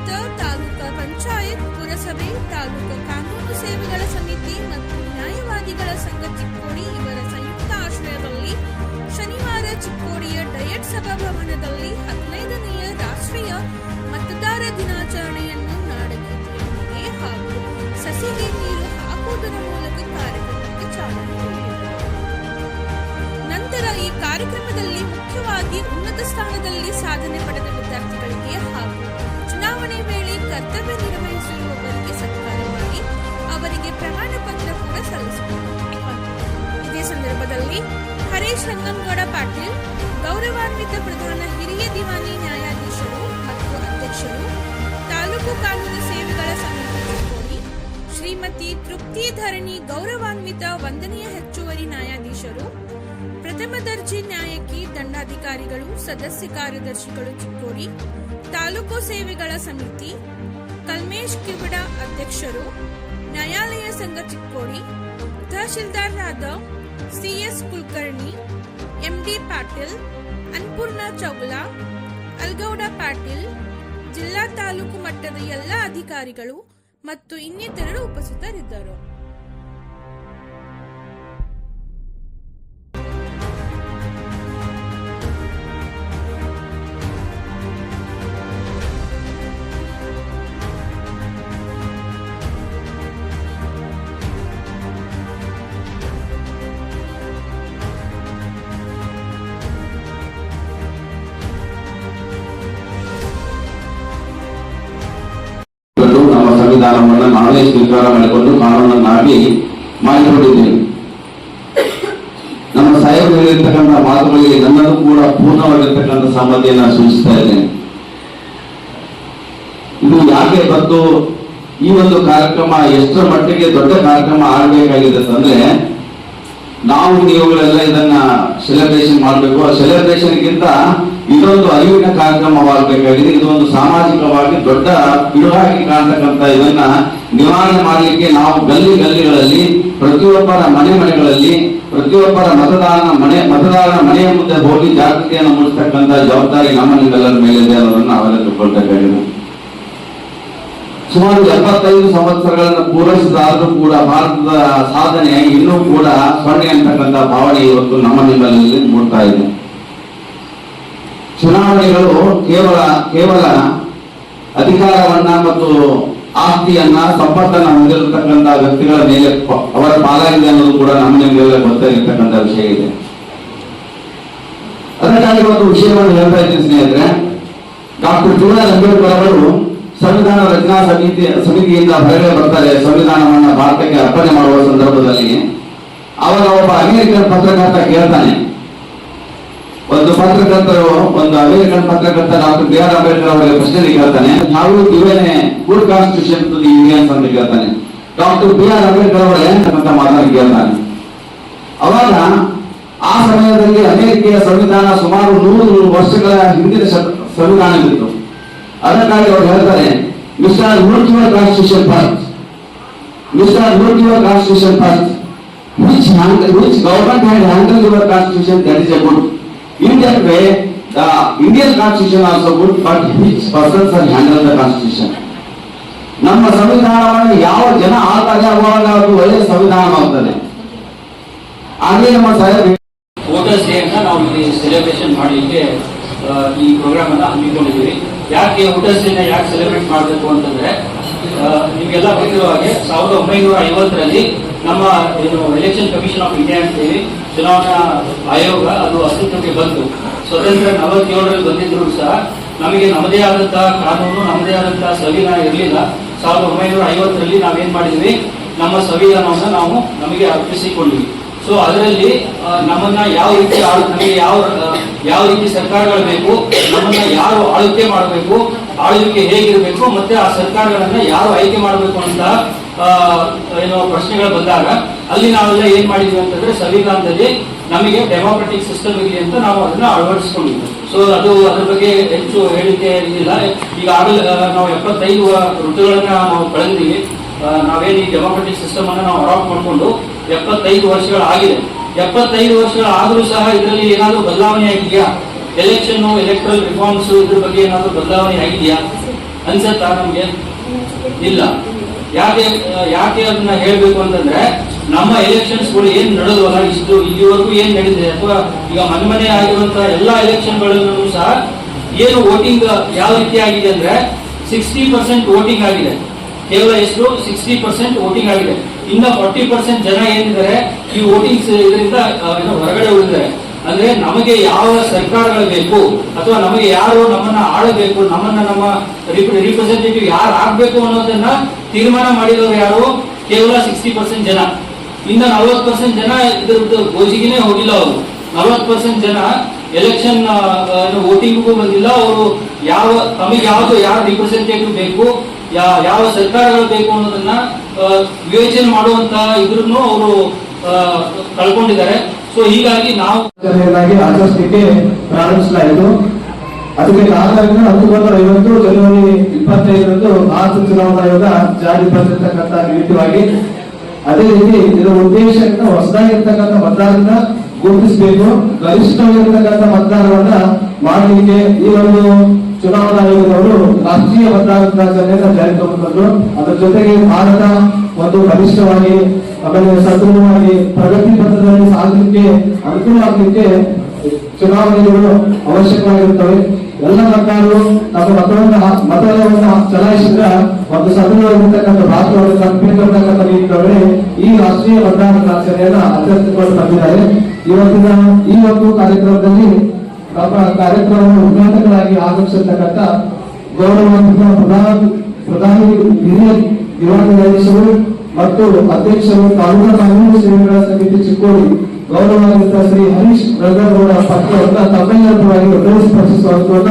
ಆಡಳಿತ ತಾಲೂಕಾ ಪಂಚಾಯತ್, ಪುರಸಭೆ, ತಾಲೂಕು ಕಾನೂನು ಸೇವೆಗಳ ಸಮಿತಿ ಮತ್ತು ನ್ಯಾಯವಾದಿಗಳ ಸಂಘ ಚಿಕ್ಕೋಡಿ ಇವರ ಸಂಯುಕ್ತ ಆಶ್ರಯದಲ್ಲಿ ಶನಿವಾರ ಚಿಕ್ಕೋಡಿಯ ಡಯಟ್ ಸಭಾಭವನದಲ್ಲಿ ಹದಿನೈದನೆಯ ರಾಷ್ಟ್ರೀಯ ಮತದಾರ ದಿನಾಚರಣೆಯನ್ನು ನಾಡಗೀತೆಯೊಂದಿಗೆ ಹಾಗೂ ಸಸಿಗೆ ನೀರು ಹಾಕುವುದರ ಮೂಲಕ ಕಾರ್ಯಕ್ರಮಕ್ಕೆ ಚಾಲನೆ ನಂತರ ಈ ಕಾರ್ಯಕ್ರಮದಲ್ಲಿ ಮುಖ್ಯವಾಗಿ ಉನ್ನತ ಸ್ಥಾನದಲ್ಲಿ ಸಾಧನೆ ಪಡೆದ ವಿದ್ಯಾರ್ಥಿಗಳಿಗೆ ಹಾಗೂ ಚುನಾವಣೆ ವೇಳೆ ಕರ್ತವ್ಯ ನಿರ್ವಹಿಸಿರುವವರಿಗೆ ಸತ್ಕಾರ ಮಾಡಿ ಅವರಿಗೆ ಪ್ರಮಾಣ ಪತ್ರ ಕೂಡ ಸಲ್ಲಿಸಿದರು ಇದೇ ಸಂದರ್ಭದಲ್ಲಿ ಹರೀಶ್ ರಂಗನಗೌಡ ಪಾಟೀಲ್, ಗೌರವಾನ್ವಿತ ಪ್ರಧಾನ ಹಿರಿಯ ದಿವಾನಿ ನ್ಯಾಯಾಧೀಶರು ಮತ್ತು ಅಧ್ಯಕ್ಷರು, ತಾಲೂಕು ಕಾನೂನು ಸೇವೆಗಳ ಸಮಿತಿ ಶ್ರೀಮತಿ ತೃಪ್ತಿ ಧರಣಿ ಗೌರವಾನ್ವಿತ ವಂದನೀಯ ಹೆಚ್ಚುವರಿ ನ್ಯಾಯಾಧೀಶರು, ಪ್ರಥಮ ದರ್ಜೆ ನ್ಯಾಯಕ್ಕೆ ದಂಡಾಧಿಕಾರಿಗಳು, ಸದಸ್ಯ ಕಾರ್ಯದರ್ಶಿಗಳು ಚಿಕ್ಕೋಡಿ ತಾಲೂಕು ಸೇವೆಗಳ ಸಮಿತಿ, ಕಲ್ಮೇಶ್ ಕಿವಡ ಅಧ್ಯಕ್ಷರು, ನ್ಯಾಯಾಲಯ ಸಂಘ ಚಿಕ್ಕೋಡಿ, ತಹಶೀಲ್ದಾರರಾದ ಸಿಎಸ್ ಕುಲಕರ್ಣಿ ಎಂಡಿ ಪಾಟೀಲ್ ಅನ್ಪೂರ್ಣ ಚೌಲಾ ಅಲ್ಗೌಡ ಪಾಟೀಲ್, ಜಿಲ್ಲಾ ತಾಲೂಕು ಮಟ್ಟದ ಎಲ್ಲ ಅಧಿಕಾರಿಗಳು ಮತ್ತು ಇನ್ನಿತರರು ಉಪಸ್ಥಿತರಿದ್ದರು. ಸಂವಿಧಾನವನ್ನು ನಾವೇ ಸ್ವೀಕಾರ ಮಾಡಿಕೊಂಡು ಕಾನೂನನ್ನಾಗಿ ಮಾಡಿಕೊಂಡಿದ್ದೇವೆ. ನಮ್ಮ ಸಾಹೇಬರಿರ್ತಕ್ಕಂಥ ಮಾತುಗಳಿಗೆ ನನ್ನದು ಕೂಡ ಪೂರ್ಣವಾಗಿರ್ತಕ್ಕಂಥ ಸಮ್ಮತಿಯನ್ನು ಸೂಚಿಸ್ತಾ ಇದ್ದೇನೆ. ಇದು ಯಾಕೆ ಬಂತು ಈ ಒಂದು ಕಾರ್ಯಕ್ರಮ ಎಷ್ಟರ ಮಟ್ಟಿಗೆ ದೊಡ್ಡ ಕಾರ್ಯಕ್ರಮ ಆಗಬೇಕಾಗಿದೆ ಅಂತಂದ್ರೆ, ನಾವು ನೀವುಗಳೆಲ್ಲ ಇದನ್ನ ಸೆಲೆಬ್ರೇಷನ್ ಮಾಡಬೇಕು. ಆ ಸೆಲೆಬ್ರೇಷನ್ಗಿಂತ ಇದೊಂದು ಅರಿವಿನ ಕಾರ್ಯಕ್ರಮವಾಗಬೇಕಾಗಿದೆ ಇದೊಂದು ಸಾಮಾಜಿಕವಾಗಿ ದೊಡ್ಡ ಪಿಡುಗಾಗಿ ಕಾಣ್ತಕ್ಕಂಥ ಇದನ್ನ ನಿವಾರಣೆ ಮಾಡಲಿಕ್ಕೆ ನಾವು ಗಲ್ಲಿ ಗಲ್ಲಿಗಳಲ್ಲಿ, ಪ್ರತಿಯೊಬ್ಬರ ಮನೆ ಮನೆಗಳಲ್ಲಿ, ಪ್ರತಿಯೊಬ್ಬರ ಮತದಾನ ಮನೆ ಮತದಾನ ಮನೆಯ ಮುಂದೆ ಹೋಗಿ ಜಾಗೃತಿಯನ್ನು ಮೂಡಿಸತಕ್ಕಂತ ಜವಾಬ್ದಾರಿ ನಮ್ಮ ನಿಮ್ಮೆಲ್ಲರ ಮೇಲಿದೆ ಅನ್ನೋದನ್ನು ನಾವೆಲ್ಲ ತಿಳ್ಕೊಳ್ಬೇಕಾಗಿದೆ ಸುಮಾರು ಎಪ್ಪತ್ತೈದು ಸಂವತ್ಸರಗಳನ್ನು ಪೂರೈಸಿದಾದರೂ ಕೂಡ ಭಾರತದ ಸಾಧನೆ ಇನ್ನೂ ಕೂಡ ಸೊನ್ನೆ ಅಂತಕ್ಕಂಥ ಭಾವನೆ ಇವತ್ತು ನಮ್ಮ ನಿಮ್ಮಲ್ಲಿ ಮೂಡ್ತಾ ಇದೆ. ಚುನಾವಣೆಗಳು ಕೇವಲ ಕೇವಲ ಅಧಿಕಾರವನ್ನ ಮತ್ತು ಆಸ್ತಿಯನ್ನ ಸಂಪತ್ತನ್ನ ಹೊಂದಿರತಕ್ಕಂತಹ ವ್ಯಕ್ತಿಗಳ ಮೇಲೆ ಅವರ ಪಾಲಾಗಿದೆ ಅನ್ನೋದು ಕೂಡ ನಮ್ಮ ನಿಮಗೆಲ್ಲ ಗೊತ್ತಾಗಿರ್ತಕ್ಕಂಥ ವಿಷಯ ಇದೆ. ಅದಕ್ಕಾಗಿ ಒಂದು ವಿಷಯವನ್ನು ಹೇಳ್ತಾ ಇದ್ದೀನಿ ಸ್ನೇಹಿತರೆ. ಡಾಕ್ಟರ್ ಆರ್ ಅಂಬೇಡ್ಕರ್ ಅವರು ಸಂವಿಧಾನ ರಚನಾ ಸಮಿತಿ, ಸಮಿತಿಯಿಂದ ಹೊರಗೆ ಬರ್ತಾರೆ, ಸಂವಿಧಾನವನ್ನ ಭಾರತಕ್ಕೆ ಅರ್ಪಣೆ ಮಾಡುವ ಸಂದರ್ಭದಲ್ಲಿ. ಅವಾಗ ಒಬ್ಬ ಅಮೆರಿಕನ್ ಪತ್ರಕರ್ತ ಕೇಳ್ತಾನೆ ಒಂದು ಪತ್ರಕರ್ತರು ಒಂದು ಅಮೆರಿಕನ್ ಪತ್ರಕರ್ತ ಡಾಕ್ಟರ್ ಬಿ ಆರ್ ಅಂಬೇಡ್ಕರ್ ಅವರಿಗೆ ಪ್ರಶ್ನೆ ಕೇಳ್ತಾನೆ how given a good constitution to the Indians ಅಂತ ಕೇಳ್ತಾನೆ ಡಾಕ್ಟರ್ ಬಿ ಆರ್ ಅಂಬೇಡ್ಕರ್ ಅವರು ಏನಂತ ಮಾತಾಡಿ ಕೇಳ್ತಾನೆ ಅವಾಗ ಆ ಸಮಯದಲ್ಲಿ ಅಮೆರಿಕೆಯ ಸಂವಿಧಾನ ಸುಮಾರು ನೂರು ನೂರು ವರ್ಷಗಳ ಹಿಂದಿನ ಶ- ಸಂವಿಧಾನವಿತ್ತು ಅದಕ್ಕಾಗಿ ಅವರು ಹೇಳ್ತಾರೆ mister root your constitution first mister root your constitution first which which government had handle your constitution that is a good in way, the Indian Indian also good, good but persons are the constitution ನಮ್ಮ ಸಂವಿಧಾನವನ್ನು ಯಾವ ಜನ ಆಳ್ತಾರೆ ಅವಾಗ ಅದು ಒಳ್ಳೆಯ ಸಂವಿಧಾನವಾಗ್ತದೆ ಅಲ್ಲಿ ನಮ್ಮ Saheb voters day ನಾವು ಇಲ್ಲಿ ಸೆಲೆಬ್ರೇಷನ್ ಮಾಡಲಿಕ್ಕೆ ಈ ಪ್ರೋಗ್ರಾಮ್ ಅನ್ನ ಹಮ್ಮಿಕೊಂಡಿದ್ದೀವಿ. ಯಾಕೆ ವೋಟರ್ಸ್ ಡೇನ ಯಾಕೆ ಸೆಲೆಬ್ರೇಟ್ ಮಾಡಬೇಕು ಅಂತಂದ್ರೆ ನಿಮ್ಗೆಲ್ಲ ಗೊತ್ತಿರೋ ಹಾಗೆ ಸಾವಿರದ ಒಂಬೈನೂರ ಐವತ್ತರಲ್ಲಿ ನಮ್ಮ ಏನು ಎಲೆಕ್ಷನ್ ಕಮಿಷನ್ ಆಫ್ ಇಂಡಿಯಾ ಅಂತೇಳಿ ಚುನಾವಣಾ ಆಯೋಗ ಅದು ಅಸ್ತಿತ್ವಕ್ಕೆ ಬಂತು. ಸ್ವತಂತ್ರ ನಲವತ್ತೇಳರಲ್ಲಿ ಬಂದಿದ್ರು ಸಹ ನಮಗೆ ನಮ್ಮದೇ ಆದಂತಹ ಕಾನೂನು, ನಮ್ಮದೇ ಆದಂತಹ ಸಂವಿಧಾನ ಇರಲಿಲ್ಲ. ಸಾವಿರದ ಒಂಬೈನೂರ ಐವತ್ತರಲ್ಲಿ ನಾವೇನ್ ಮಾಡಿದ್ವಿ? ನಮ್ಮ ಸಂವಿಧಾನವನ್ನು ನಾವು ನಮಗೆ ಅರ್ಪಿಸಿಕೊಂಡ್ವಿ. ಸೊ ಅದರಲ್ಲಿ ನಮ್ಮನ್ನ ಯಾವ ರೀತಿ ನಮಗೆ ಯಾವ ಯಾವ ರೀತಿ ಸರ್ಕಾರಗಳು ಬೇಕು, ನಮ್ಮನ್ನ ಯಾರು ಆಳ್ವಿಕೆ ಮಾಡಬೇಕು, ಆಳ್ವಿಕೆ ಹೇಗಿರಬೇಕು, ಮತ್ತೆ ಆ ಸರ್ಕಾರಗಳನ್ನ ಯಾರು ಆಯ್ಕೆ ಮಾಡಬೇಕು ಅಂತ ಏನೋ ಪ್ರಶ್ನೆಗಳು ಬಂದಾಗ, ಅಲ್ಲಿ ನಾವೆಲ್ಲ ಏನ್ ಮಾಡಿದ್ವಿ ಅಂತಂದ್ರೆ ಸಂವಿಧಾನದಲ್ಲಿ ನಮಗೆ ಡೆಮೋಕ್ರೆಟಿಕ್ ಸಿಸ್ಟಮ್ ಇರಲಿ ಅಂತ ನಾವು ಅದನ್ನ ಅಳವಡಿಸ್ಕೊಂಡಿದ್ವಿ. ಸೊ ಅದು ಅದ್ರ ಬಗ್ಗೆ ಹೆಚ್ಚು ಹೇಳಿಕೆ ಇಲ್ಲ. ಈಗಾಗಲೇ ನಾವು ಎಪ್ಪತ್ತೈದು ಋತುಗಳನ್ನ ನಾವು ಕಳೆದಿದ್ದೀವಿ ನಾವೇನು ಈ ಡೆಮೋಕ್ರೆಟಿಕ್ ಸಿಸ್ಟಮ್ ಅನ್ನ ನಾವು ಅಡಾಪ್ಟ್ ಮಾಡಿಕೊಂಡು ಎಪ್ಪತ್ತೈದು ವರ್ಷಗಳಾಗಿದೆ. ಎಪ್ಪತ್ತೈದು ವರ್ಷಗಳಾದರೂ ಸಹ ಇದರಲ್ಲಿ ಏನಾದರೂ ಬದಲಾವಣೆ ಆಗಿದೆಯಾ? ಎಲೆಕ್ಷನ್ ಎಲೆಕ್ಟ್ರಲ್ ರಿಫಾರ್ಮ್ಸ್ ಇದ್ರ ಬಗ್ಗೆ ಏನಾದರೂ ಬದಲಾವಣೆ ಆಗಿದೆಯಾ? ಅನ್ಸತ್ತಾ ನಮಗೆ? ಇಲ್ಲ. ಯಾಕೆ ಯಾಕೆ ಅದನ್ನ ಹೇಳ್ಬೇಕು ಅಂತಂದ್ರೆ, ನಮ್ಮ ಎಲೆಕ್ಷನ್ಸ್ಗಳು ಏನ್ ನಡೆದವಲ್ಲ ಇಷ್ಟು ಇಲ್ಲಿವರೆಗೂ ಏನ್ ನಡೆದಿದೆ ಅಥವಾ ಈಗ ಮನೆ ಮನೆ ಆಗಿರುವಂತಹ ಎಲ್ಲಾ ಎಲೆಕ್ಷನ್ ಗಳಲ್ಲೂ ಸಹ ಏನು ವೋಟಿಂಗ್ ಯಾವ ರೀತಿ ಆಗಿದೆ ಅಂದ್ರೆ ಸಿಕ್ಸ್ಟಿ ಪರ್ಸೆಂಟ್ ವೋಟಿಂಗ್ ಆಗಿದೆ. ಕೇವಲ ಎಷ್ಟು? ಸಿಕ್ಸ್ಟಿ ಪರ್ಸೆಂಟ್ ವೋಟಿಂಗ್ ಆಗಿದೆ. ಇನ್ನ ಫಾರ್ಟಿ ಪರ್ಸೆಂಟ್ ಜನ ಏನಿದ್ದಾರೆ, ಈ ವೋಟಿಂಗ್ ಇದರಿಂದ ಹೊರಗಡೆ ಉಳಿದಿದ್ದಾರೆ ಅಂದ್ರೆ ನಮಗೆ ಯಾವ ಸರ್ಕಾರಗಳು ಬೇಕು, ಅಥವಾ ನಮಗೆ ಯಾರು ನಮ್ಮನ್ನ ಆಳಬೇಕು, ನಮ್ಮನ್ನ ನಮ್ಮ ರಿಪ್ರೆಸೆಂಟೇಟಿವ್ ಯಾರು ಆಗ್ಬೇಕು ಅನ್ನೋದನ್ನ ತೀರ್ಮಾನ ಮಾಡಿದವರು ಯಾರು? ಕೇವಲ ಸಿಕ್ಸ್ಟಿ ಪರ್ಸೆಂಟ್ ಜನ. ಇನ್ನ ನಲವತ್ತು ಪರ್ಸೆಂಟ್ ಜನ ಇದ್ರದ್ದು ಗೋಜಿಗೆನೆ ಹೋಗಿಲ್ಲ ಅವರು. ನಲವತ್ತು ಪರ್ಸೆಂಟ್ ಜನ ಎಲೆಕ್ಷನ್ ವೋಟಿಂಗ್ಗೂ ಬಂದಿಲ್ಲ. ಅವರು ಯಾವ, ತಮಗೆ ಯಾವ್ದು ಯಾವ ರಿಪ್ರೆಸೆಂಟೇಟಿವ್ ಬೇಕು ಯಾವ ಸರ್ಕಾರಗಳು ಬೇಕು ಅನ್ನೋದನ್ನ ವಿವೇಚನೆ ಮಾಡುವಂತಹ ಇದ್ರೂ ಅವರು ಕಳ್ಕೊಂಡಿದ್ದಾರೆ. ಸೊ ಹೀಗಾಗಿ ನಾವು ಆಚರಿಸಲಿಕ್ಕೆ ಪ್ರಾರಂಭಿಸಲಾಯಿತು. ಅದಕ್ಕೆ ನಾಲ್ಕರಿಂದ ಹತ್ತೊಂಬತ್ತು ಐವತ್ತು, ಜನವರಿ ಇಪ್ಪತ್ತೈದರಂದು ಭಾರತ ಚುನಾವಣಾ ಆಯೋಗ ಜಾರಿಪಡಿಸಿರ್ತಕ್ಕಂಥ ನಿಮಿತ್ತವಾಗಿ ಅದೇ ರೀತಿ ಇದರ ಉದ್ದೇಶ ಹೊಸದಾಗಿರ್ತಕ್ಕಂಥ ಮತದಾರರನ್ನ ಗುರುತಿಸಬೇಕು. ಗರಿಷ್ಠವಾಗಿರ್ತಕ್ಕಂಥ ಮತದಾರರನ್ನ ಮಾಡಲಿಕ್ಕೆ ಈ ಒಂದು ಚುನಾವಣಾ ಆಯೋಗದವರು ರಾಷ್ಟ್ರೀಯ ಮತದಾರರ ದಿನಾಚರಣೆಯನ್ನು ಜಾರಿಗೆ ತಂದರು ಅದರ ಜೊತೆಗೆ ಭಾರತ ಒಂದು ಬಲಿಷ್ಠವಾಗಿ, ಆಮೇಲೆ ಸದೃಢವಾಗಿ ಪ್ರಗತಿ ಪಥದಲ್ಲಿ ಸಾಗಲಿಕ್ಕೆ, ಅನುಕೂಲ ಆಗಲಿಕ್ಕೆ ಚುನಾವಣೆಗಳು ಅವಶ್ಯಕವಾಗಿರುತ್ತವೆ. ಎಲ್ಲ ಮತದಾರರು ತಮ್ಮ ಮತವನ್ನು ಮತವನ್ನ ಚಲಾಯಿಸಿದ ಒಂದು ಸದೃಢವಾಗಿರ್ತಕ್ಕಂಥ ಭಾರತವನ್ನು ಕಲ್ಪಿಸಿರ್ತಕ್ಕಂಥ ನಿಟ್ಟಿನೊಳಗೆ ಈ ರಾಷ್ಟ್ರೀಯ ಮತದಾರ ಆಚರಣೆಯನ್ನ ಆಚರಿಸಿಕೊಂಡು ಬಂದಿದ್ದಾರೆ. ಇವತ್ತಿನ, ಈ ಒಂದು ಕಾರ್ಯಕ್ರಮದಲ್ಲಿ ತಮ್ಮ ಕಾರ್ಯಕ್ರಮವನ್ನು ಉದ್ಘಾಟಕರಾಗಿ ಆಗಮಿಸಿರ್ತಕ್ಕಂಥ ಗೌರವಾನ್ವಿತ ಪ್ರಧಾನ ಪ್ರಧಾನಿ, ಹಿರಿಯ ನ್ಯಾಯಾಧೀಶರು ಮತ್ತು ಅಧ್ಯಕ್ಷರು ತಾಲೂಕಾ ಕಾನೂನು ಸೇವೆಗಳ ಸಮಿತಿ ಚಿಕ್ಕೋಡಿ ಗೌರವಾನ್ವಿತ ಶ್ರೀ ಹರೀಶ್ ರಗಗೌಡ ಪತ್ರವನ್ನು ತಮ್ಮೆಲ್ಲರ ಪರವಾಗಿ ಒತ್ತಾಯಿಸಿ ಸ್ಪರ್ಶಿಸುವಂತ